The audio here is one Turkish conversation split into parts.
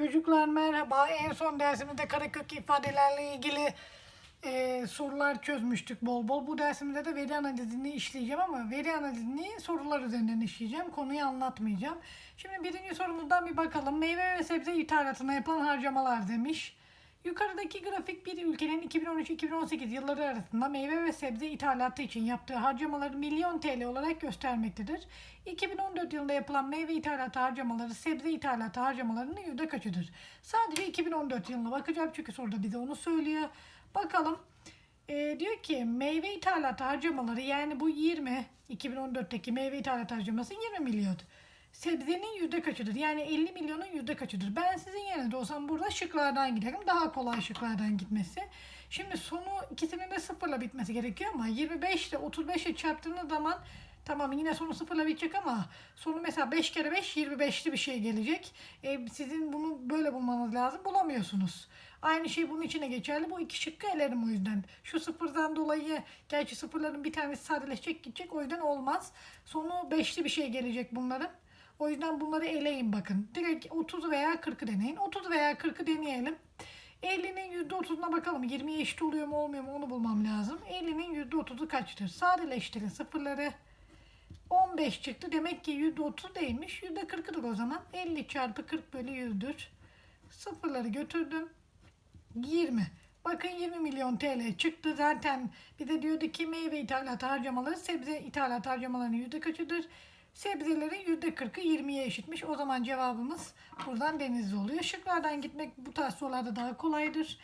Çocuklar merhaba. En son dersimizde karekök ifadelerle ilgili e, sorular çözmüştük bol bol. Bu dersimizde de veri analizini işleyeceğim ama veri analizini sorular üzerinden işleyeceğim. Konuyu anlatmayacağım. Şimdi birinci sorumuzdan bir bakalım. Meyve ve sebze ithalatına yapılan harcamalar demiş. Yukarıdaki grafik bir ülkenin 2013-2018 yılları arasında meyve ve sebze ithalatı için yaptığı harcamaları milyon TL olarak göstermektedir. 2014 yılında yapılan meyve ithalatı harcamaları sebze ithalatı harcamalarının yüzde kaçıdır? Sadece 2014 yılına bakacağım çünkü soruda bize onu söylüyor. Bakalım. Ee, diyor ki meyve ithalatı harcamaları yani bu 20 2014'teki meyve ithalatı harcaması 20 milyon. Sebzenin yüzde kaçıdır? Yani 50 milyonun yüzde kaçıdır? Ben sizin yerinizde olsam burada şıklardan giderim. Daha kolay şıklardan gitmesi. Şimdi sonu ikisinin de sıfırla bitmesi gerekiyor ama 25 ile 35'e çarptığınız zaman tamam yine sonu sıfırla bitecek ama sonu mesela 5 kere 5 25'li bir şey gelecek. E, sizin bunu böyle bulmanız lazım. Bulamıyorsunuz. Aynı şey bunun içine geçerli. Bu iki şıkkı elerim o yüzden. Şu sıfırdan dolayı gerçi sıfırların bir tanesi sadeleşecek gidecek. O yüzden olmaz. Sonu beşli bir şey gelecek bunların. O yüzden bunları eleyin bakın. Direkt 30 veya 40'ı deneyin. 30 veya 40'ı deneyelim. 50'nin %30'una bakalım. 20'ye eşit oluyor mu olmuyor mu onu bulmam lazım. 50'nin %30'u kaçtır? Sadeleştirin sıfırları. 15 çıktı. Demek ki %30 değilmiş. %40'ıdır o zaman. 50 çarpı 40 bölü 100'dür. Sıfırları götürdüm. 20. Bakın 20 milyon TL çıktı. Zaten bir de diyordu ki meyve ithalat harcamaları sebze ithalat harcamalarının yüzde kaçıdır? Sebzelerin yüzde 40'ı 20'ye eşitmiş. O zaman cevabımız buradan denizli oluyor. Şıklardan gitmek bu tarz sorularda daha kolaydır.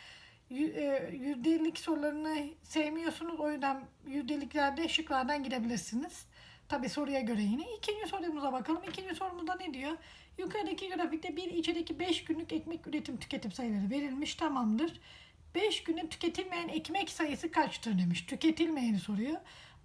Yü- e, Yüzdelik sorularını sevmiyorsunuz. O yüzden yüzdeliklerde şıklardan gidebilirsiniz. Tabi soruya göre yine. İkinci sorumuza bakalım. İkinci sorumuzda ne diyor? Yukarıdaki grafikte bir içerideki 5 günlük ekmek üretim tüketim sayıları verilmiş. Tamamdır. 5 günde tüketilmeyen ekmek sayısı kaçtır demiş. Tüketilmeyeni soruyor.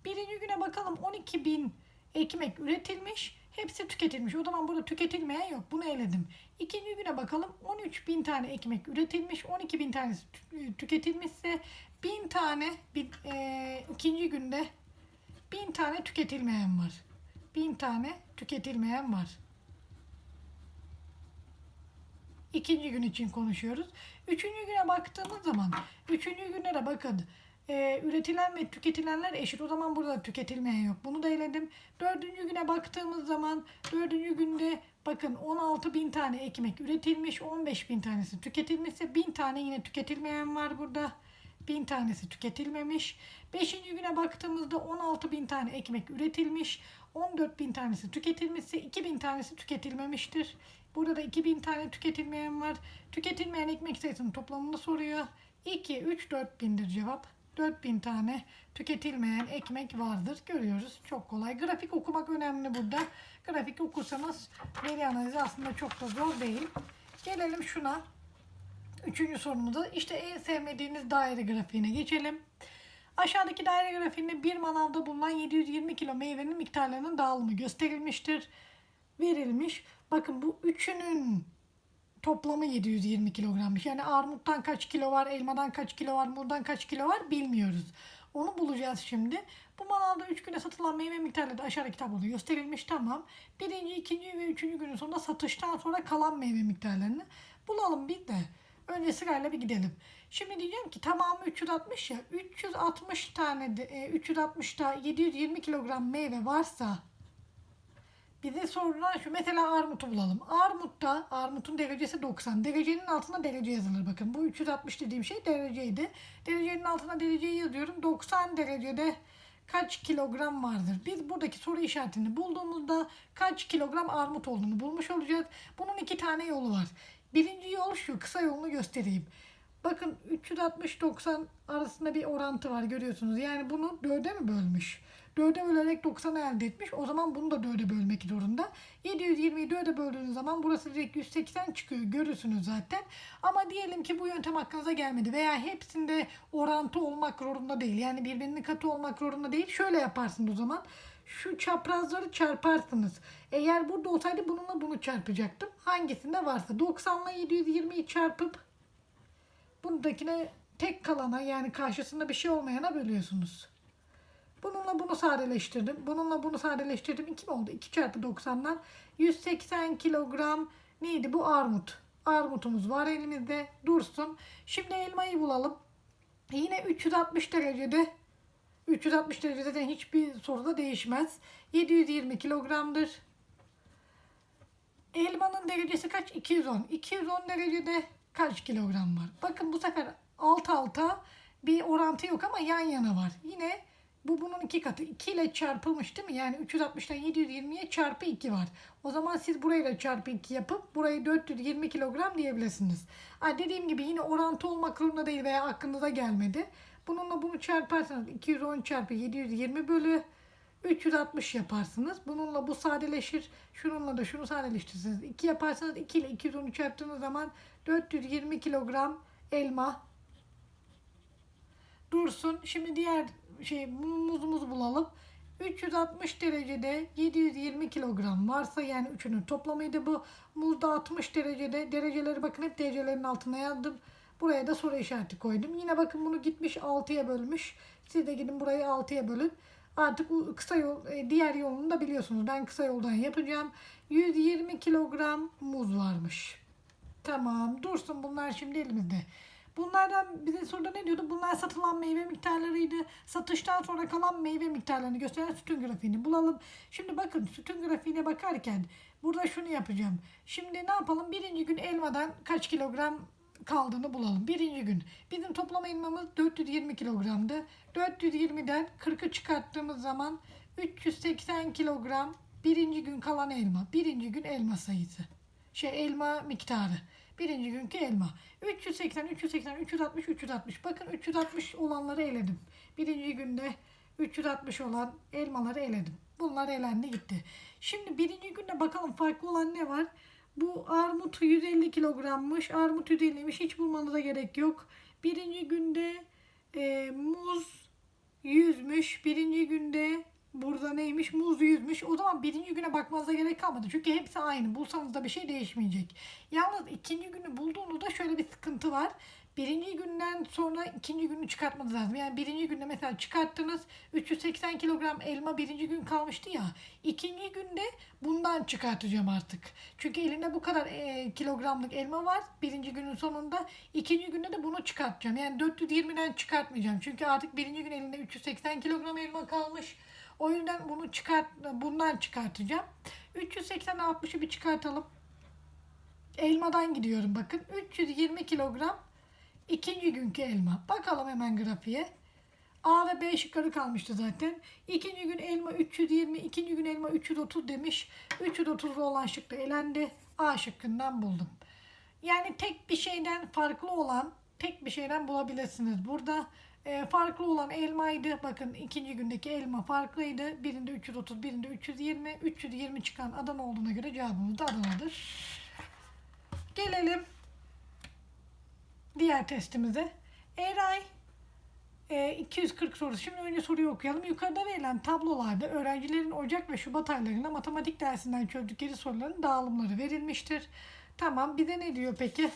Birinci güne bakalım 12 bin ekmek üretilmiş. Hepsi tüketilmiş. O zaman burada tüketilmeyen yok. Bunu eledim. İkinci güne bakalım 13 bin tane ekmek üretilmiş. 12 bin tanesi tü- tüketilmişse bin tane bir, e, ikinci günde bin tane tüketilmeyen var. Bin tane tüketilmeyen var. İkinci gün için konuşuyoruz. Üçüncü güne baktığımız zaman, üçüncü güne de bakın. E, üretilen ve tüketilenler eşit. O zaman burada tüketilmeyen yok. Bunu da eledim. Dördüncü güne baktığımız zaman, dördüncü günde bakın 16 bin tane ekmek üretilmiş. 15 bin tanesi tüketilmişse bin tane yine tüketilmeyen var burada. Bin tanesi tüketilmemiş. Beşinci güne baktığımızda 16 bin tane ekmek üretilmiş. 14 bin tanesi tüketilmişse 2 bin tanesi tüketilmemiştir. Burada da 2000 tane tüketilmeyen var. Tüketilmeyen ekmek sayısının toplamını soruyor. 2, 3, 4 bindir cevap. 4000 tane tüketilmeyen ekmek vardır. Görüyoruz. Çok kolay. Grafik okumak önemli burada. Grafik okursanız veri analizi aslında çok da zor değil. Gelelim şuna. Üçüncü sorumuza işte en sevmediğiniz daire grafiğine geçelim. Aşağıdaki daire grafiğinde bir manavda bulunan 720 kilo meyvenin miktarlarının dağılımı gösterilmiştir. Verilmiş. Bakın bu üçünün toplamı 720 kilogrammış. Yani armuttan kaç kilo var, elmadan kaç kilo var, murdan kaç kilo var bilmiyoruz. Onu bulacağız şimdi. Bu manavda 3 güne satılan meyve miktarları da aşağıdaki tabloda gösterilmiş. Tamam. Birinci, ikinci ve üçüncü günün sonunda satıştan sonra kalan meyve miktarlarını bulalım bir de. Önce sırayla bir gidelim. Şimdi diyeceğim ki tamamı 360 ya. 360 tane de, e, 360'ta 720 kilogram meyve varsa bize sorulan şu mesela armutu bulalım. Armutta armutun derecesi 90. Derecenin altına derece yazılır bakın. Bu 360 dediğim şey dereceydi. Derecenin altına dereceyi yazıyorum. 90 derecede kaç kilogram vardır? Biz buradaki soru işaretini bulduğumuzda kaç kilogram armut olduğunu bulmuş olacağız. Bunun iki tane yolu var. Birinci yol şu. Kısa yolunu göstereyim. Bakın 360-90 arasında bir orantı var görüyorsunuz. Yani bunu 4'e mi bölmüş? 4'e bölerek 90'ı elde etmiş. O zaman bunu da 4'e bölmek zorunda. 720'yi 4'e böldüğünüz zaman burası direkt 180 çıkıyor. Görürsünüz zaten. Ama diyelim ki bu yöntem aklınıza gelmedi. Veya hepsinde orantı olmak zorunda değil. Yani birbirinin katı olmak zorunda değil. Şöyle yaparsınız o zaman. Şu çaprazları çarparsınız. Eğer burada olsaydı bununla bunu çarpacaktım. Hangisinde varsa. 90 ile 720'yi çarpıp bundakine tek kalana yani karşısında bir şey olmayana bölüyorsunuz. Bununla bunu sadeleştirdim. Bununla bunu sadeleştirdim. 2 mi oldu? 2 çarpı 90'dan 180 kilogram neydi bu armut. Armutumuz var elimizde. Dursun. Şimdi elmayı bulalım. Yine 360 derecede 360 derecede hiçbir soruda değişmez. 720 kilogramdır. Elmanın derecesi kaç? 210. 210 derecede kaç kilogram var? Bakın bu sefer alt alta bir orantı yok ama yan yana var. Yine bu bunun iki katı. 2 ile çarpılmış değil mi? Yani 360'dan 720'ye çarpı 2 var. O zaman siz burayı da çarpı 2 yapıp burayı 420 kilogram diyebilirsiniz. Ha, dediğim gibi yine orantı olmak zorunda değil veya aklınıza gelmedi. Bununla bunu çarparsanız 210 çarpı 720 bölü 360 yaparsınız. Bununla bu sadeleşir. Şununla da şunu sadeleştirirsiniz. 2 yaparsanız 2 ile 210'u çarptığınız zaman 420 kilogram elma dursun. Şimdi diğer şey muzumuzu bulalım. 360 derecede 720 kilogram varsa yani üçünün toplamıydı bu. Muzda 60 derecede dereceleri bakın hep derecelerin altına yazdım. Buraya da soru işareti koydum. Yine bakın bunu gitmiş 6'ya bölmüş. Siz de gidin burayı 6'ya bölün. Artık kısa yol, e, diğer yolunu da biliyorsunuz. Ben kısa yoldan yapacağım. 120 kilogram muz varmış. Tamam dursun bunlar şimdi elimizde. Bunlardan bize soruda ne diyordu? Bunlar satılan meyve miktarlarıydı. Satıştan sonra kalan meyve miktarlarını gösteren sütun grafiğini bulalım. Şimdi bakın sütun grafiğine bakarken burada şunu yapacağım. Şimdi ne yapalım? Birinci gün elmadan kaç kilogram kaldığını bulalım. Birinci gün. Bizim toplam elmamız 420 kilogramdı. 420'den 40'ı çıkarttığımız zaman 380 kilogram birinci gün kalan elma. Birinci gün elma sayısı. Şey elma miktarı. Birinci günkü elma. 380, 380, 360, 360. Bakın 360 olanları eledim. Birinci günde 360 olan elmaları eledim. Bunlar elendi gitti. Şimdi birinci günde bakalım farklı olan ne var? Bu armut 150 kilogrammış. Armut 150'ymiş. Hiç bulmanıza gerek yok. Birinci günde e, muz 100'müş. Birinci günde burada neymiş? Muz 100'müş. O zaman birinci güne bakmanıza gerek kalmadı. Çünkü hepsi aynı. Bulsanız da bir şey değişmeyecek. Yalnız ikinci günü bulduğunuzda şöyle bir sıkıntı var. Birinci günden sonra ikinci günü çıkartmanız lazım. Yani birinci günde mesela çıkarttınız 380 kilogram elma birinci gün kalmıştı ya. İkinci günde bundan çıkartacağım artık. Çünkü elinde bu kadar e, kilogramlık elma var birinci günün sonunda. ikinci günde de bunu çıkartacağım. Yani 420'den çıkartmayacağım. Çünkü artık birinci gün elinde 380 kilogram elma kalmış. O yüzden bunu çıkart, bundan çıkartacağım. 380 60'ı bir çıkartalım. Elmadan gidiyorum bakın. 320 kilogram ikinci günkü elma. Bakalım hemen grafiğe. A ve B şıkları kalmıştı zaten. İkinci gün elma 320, ikinci gün elma 330 demiş. 330'lu olan şık elendi. A şıkkından buldum. Yani tek bir şeyden farklı olan tek bir şeyden bulabilirsiniz. Burada e, farklı olan elmaydı. Bakın ikinci gündeki elma farklıydı. Birinde 330, birinde 320. 320 çıkan Adana olduğuna göre cevabımız da Adana'dır. Gelelim diğer testimize. Eray e, 240 sorusu. Şimdi önce soruyu okuyalım. Yukarıda verilen tablolarda öğrencilerin Ocak ve Şubat aylarında matematik dersinden çözdükleri soruların dağılımları verilmiştir. Tamam bir de ne diyor peki?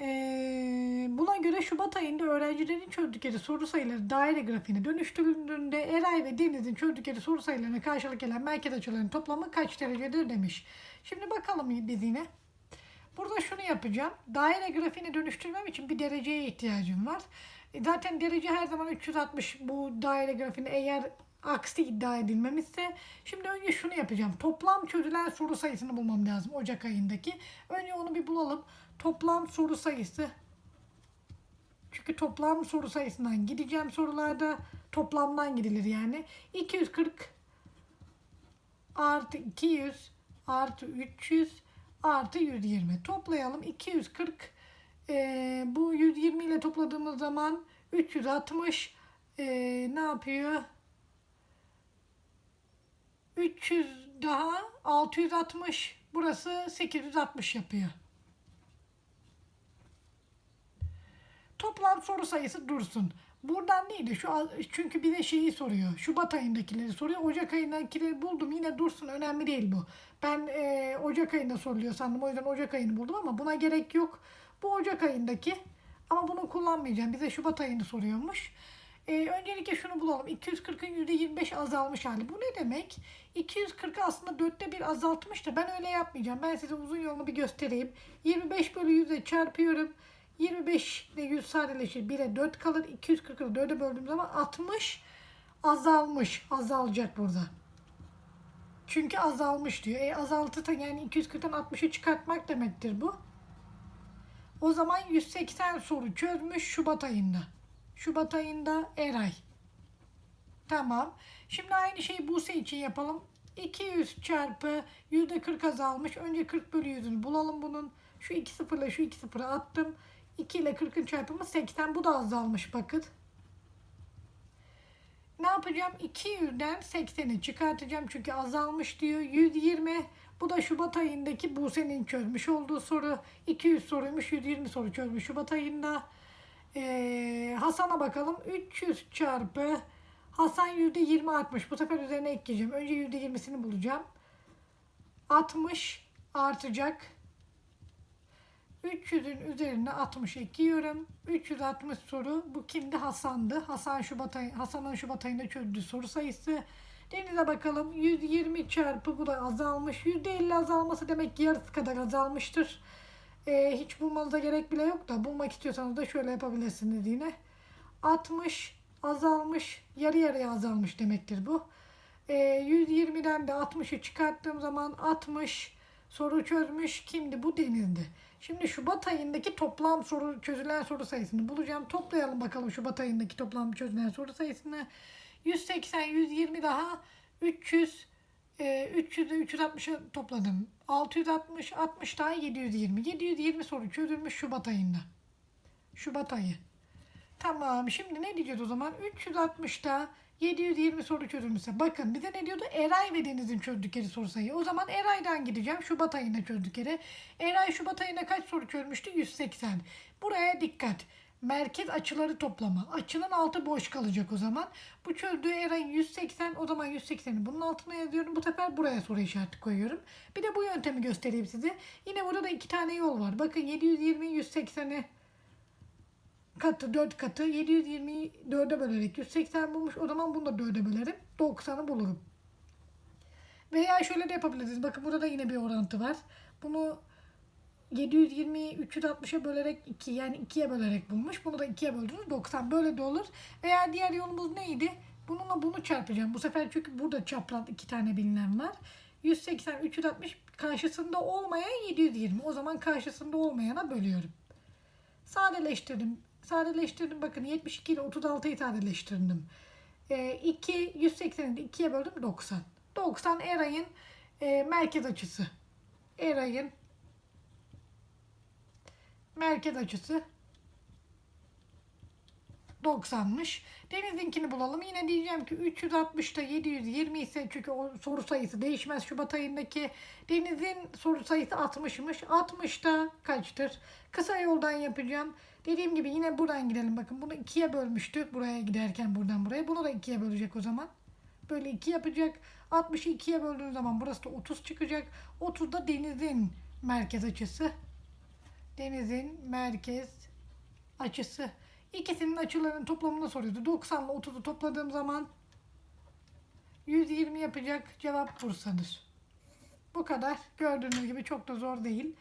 Ee, buna göre Şubat ayında öğrencilerin çözdükleri soru sayıları daire grafiğine dönüştürüldüğünde Eray ve Deniz'in çözdükleri soru sayılarına karşılık gelen merkez açılarının toplamı kaç derecedir demiş. Şimdi bakalım yine. Burada şunu yapacağım. Daire grafiğine dönüştürmem için bir dereceye ihtiyacım var. E, Zaten derece her zaman 360 bu daire grafiğinde eğer aksi iddia edilmemişse. Şimdi önce şunu yapacağım. Toplam çözülen soru sayısını bulmam lazım Ocak ayındaki. Önce onu bir bulalım. Toplam soru sayısı. Çünkü toplam soru sayısından gideceğim sorularda. Toplamdan gidilir yani. 240 artı 200 artı 300 artı 120. Toplayalım. 240 e, bu 120 ile topladığımız zaman 360 e, ne yapıyor? 300 daha 660 burası 860 yapıyor. Toplam soru sayısı dursun. Buradan neydi? Şu çünkü bir de şeyi soruyor. Şubat ayındakileri soruyor. Ocak ayındakileri buldum. Yine dursun. Önemli değil bu. Ben e, Ocak ayında soruluyor sandım. O yüzden Ocak ayını buldum ama buna gerek yok. Bu Ocak ayındaki. Ama bunu kullanmayacağım. Bize Şubat ayını soruyormuş. Ee, öncelikle şunu bulalım. 240'ın %25 azalmış hali. Bu ne demek? 240'ı aslında dörtte bir azaltmış da ben öyle yapmayacağım. Ben size uzun yolunu bir göstereyim. 25 bölü 100'e çarpıyorum. 25 ile 100 sadeleşir. 1'e 4 kalır. 240'ı 4'e böldüğüm zaman 60 azalmış. Azalacak burada. Çünkü azalmış diyor. E azaltı da yani 240'tan 60'ı çıkartmak demektir bu. O zaman 180 soru çözmüş Şubat ayında. Şubat ayında Eray. Tamam. Şimdi aynı şeyi Buse için yapalım. 200 çarpı %40 azalmış. Önce 40 bölü 100'ünü bulalım bunun. Şu 2 sıfırla şu 2 sıfırı attım. 2 ile 40'ın çarpımı 80. Bu da azalmış bakın. Ne yapacağım? 200'den 80'i çıkartacağım çünkü azalmış diyor. 120 bu da Şubat ayındaki Buse'nin çözmüş olduğu soru. 200 soruymuş 120 soru çözmüş Şubat ayında. Ee, Hasan'a bakalım. 300 çarpı Hasan %20 artmış. Bu sefer üzerine ekleyeceğim. Önce %20'sini bulacağım. 60 artacak. 300'ün üzerine 60 ekliyorum. 360 soru. Bu kimdi? Hasan'dı. Hasan Şubat ayı, Hasan'ın Şubat ayında çözdüğü soru sayısı. Denize bakalım. 120 çarpı bu da azalmış. %50 azalması demek ki yarısı kadar azalmıştır. Ee, hiç bulmanıza gerek bile yok da bulmak istiyorsanız da şöyle yapabilirsiniz yine. 60 azalmış. Yarı yarıya azalmış demektir bu. Ee, 120'den de 60'ı çıkarttığım zaman 60 soru çözmüş. Kimdi? Bu denizdi. Şimdi Şubat ayındaki toplam soru çözülen soru sayısını bulacağım. Toplayalım bakalım Şubat ayındaki toplam çözülen soru sayısını. 180, 120 daha 300, e, 300'e 360'ı topladım. 660, 60 daha 720. 720 soru çözülmüş Şubat ayında. Şubat ayı. Tamam şimdi ne diyeceğiz o zaman? 360'da 720 soru çözülmüşse. Bakın bize ne diyordu? Eray ve Deniz'in çözdükleri soru sayı. O zaman Eray'dan gideceğim. Şubat ayında çözdükleri. Eray Şubat ayında kaç soru çözmüştü? 180. Buraya dikkat. Merkez açıları toplama. Açının altı boş kalacak o zaman. Bu çözdüğü Eray'ın 180. O zaman 180'i bunun altına yazıyorum. Bu sefer buraya soru işareti koyuyorum. Bir de bu yöntemi göstereyim size. Yine burada da iki tane yol var. Bakın 720 180'i katı 4 katı 720'yi 4'e bölerek 180 bulmuş. O zaman bunu da 4'e bölerim. 90'ı bulurum. Veya şöyle de yapabiliriz. Bakın burada da yine bir orantı var. Bunu 720'yi 360'a bölerek 2 yani 2'ye bölerek bulmuş. Bunu da 2'ye böldünüz 90 böyle de olur. Veya diğer yolumuz neydi? Bununla bunu çarpacağım. Bu sefer çünkü burada çapraz iki tane bilinen var. 180 360 karşısında olmayan 720. O zaman karşısında olmayana bölüyorum. Sadeleştirdim. Sadeleştirdim bakın 72 ile 36'yı sadeleştirdim. E, 2 180'i de 2'ye böldüm 90. 90 Eray'ın e, merkez açısı. Eray'ın merkez açısı 90'mış. Deniz'inkini bulalım. Yine diyeceğim ki 360'ta 720 ise çünkü o soru sayısı değişmez Şubat ayındaki. Deniz'in soru sayısı 60'mış. 60'ta kaçtır? Kısa yoldan yapacağım. Dediğim gibi yine buradan gidelim. Bakın bunu ikiye bölmüştük. Buraya giderken buradan buraya. Bunu da ikiye bölecek o zaman. Böyle 2 yapacak. 60'ı 2'ye böldüğün zaman burası da 30 çıkacak. 30 da denizin merkez açısı. Denizin merkez açısı. İkisinin açılarının toplamını soruyordu. 90 ile 30'u topladığım zaman 120 yapacak cevap Bursa'dır. Bu kadar. Gördüğünüz gibi çok da zor değil.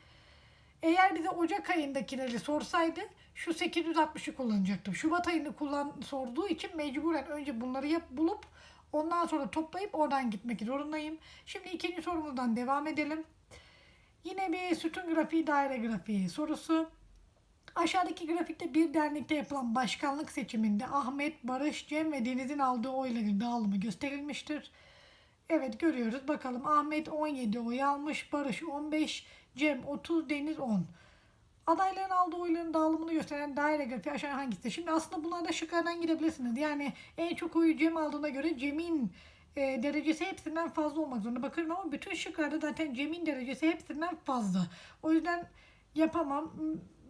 Eğer bize Ocak ayındakileri sorsaydı şu 860'ı kullanacaktım. Şubat ayını kullan sorduğu için mecburen önce bunları yap bulup ondan sonra toplayıp oradan gitmek zorundayım. Şimdi ikinci sorumuzdan devam edelim. Yine bir sütun grafiği, daire grafiği sorusu. Aşağıdaki grafikte bir dernekte yapılan başkanlık seçiminde Ahmet, Barış, Cem ve Deniz'in aldığı oyların dağılımı gösterilmiştir. Evet görüyoruz. Bakalım Ahmet 17 oy almış, Barış 15, Cem 30, Deniz 10. Adayların aldığı oyların dağılımını gösteren daire grafiği aşağı hangisi? Şimdi aslında bunlarda şıklardan gidebilirsiniz. Yani en çok oyu Cem aldığına göre Cem'in e, derecesi hepsinden fazla olmak zorunda. Bakıyorum ama bütün şıklarda zaten Cem'in derecesi hepsinden fazla. O yüzden yapamam.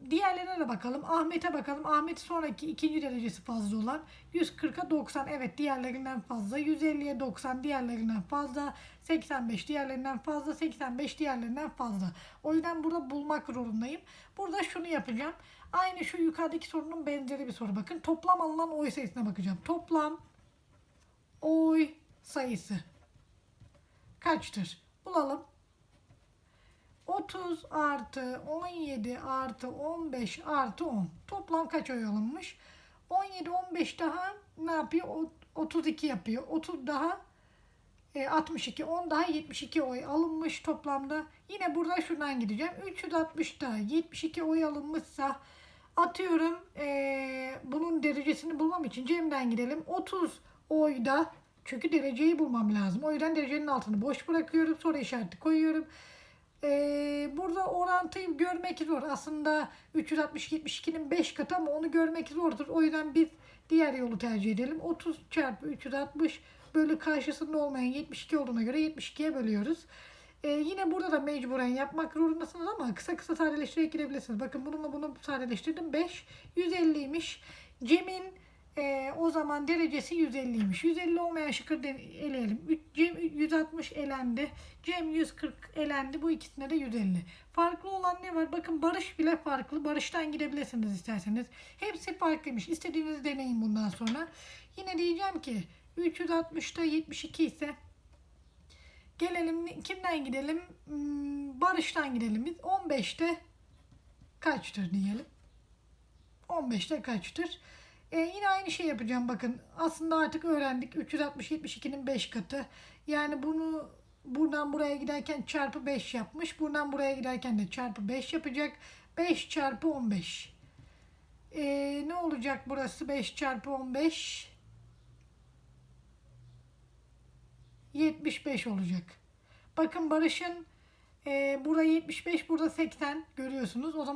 diğerlerine de bakalım. Ahmet'e bakalım. Ahmet sonraki ikinci derecesi fazla olan 140'a 90 evet diğerlerinden fazla. 150'ye 90 diğerlerinden fazla. 85 diğerlerinden fazla. 85 diğerlerinden fazla. O yüzden burada bulmak zorundayım. Burada şunu yapacağım. Aynı şu yukarıdaki sorunun benzeri bir soru. Bakın toplam alınan oy sayısına bakacağım. Toplam oy sayısı kaçtır? Bulalım. 30 artı 17 artı 15 artı 10. Toplam kaç oy alınmış? 17 15 daha ne yapıyor? O- 32 yapıyor. 30 daha 62. 10 daha 72 oy alınmış toplamda. Yine burada şuradan gideceğim. 360'da 72 oy alınmışsa atıyorum e, bunun derecesini bulmam için Cem'den gidelim. 30 oyda çünkü dereceyi bulmam lazım. O yüzden derecenin altını boş bırakıyorum. Soru işareti koyuyorum. Ee, burada orantıyı görmek zor. Aslında 360-72'nin 5 katı ama onu görmek zordur. O yüzden biz diğer yolu tercih edelim. 30 çarpı 360 bölü karşısında olmayan 72 olduğuna göre 72'ye bölüyoruz. Ee, yine burada da mecburen yapmak zorundasınız ama kısa kısa sadeleştirerek girebilirsiniz. Bakın bununla bunu sadeleştirdim. 5 150'ymiş. Cem'in ee, o zaman derecesi 150'ymiş. 150 olmayan şıkkı de- eleyelim. Cem 160 elendi. Cem 140 elendi. Bu ikisinde de 150. Farklı olan ne var? Bakın Barış bile farklı. Barış'tan gidebilirsiniz isterseniz. Hepsi farklıymış. İstediğinizi deneyin bundan sonra. Yine diyeceğim ki 360'da 72 ise gelelim kimden gidelim? Hmm, Barış'tan gidelim biz. 15'te kaçtır diyelim. 15'te kaçtır? Ee, yine aynı şey yapacağım bakın. Aslında artık öğrendik. 360 72'nin 5 katı. Yani bunu buradan buraya giderken çarpı 5 yapmış. Buradan buraya giderken de çarpı 5 yapacak. 5 çarpı 15. Ee, ne olacak burası 5 çarpı 15? 75 olacak. Bakın Barış'ın e, burada 75 burada 80 görüyorsunuz. O zaman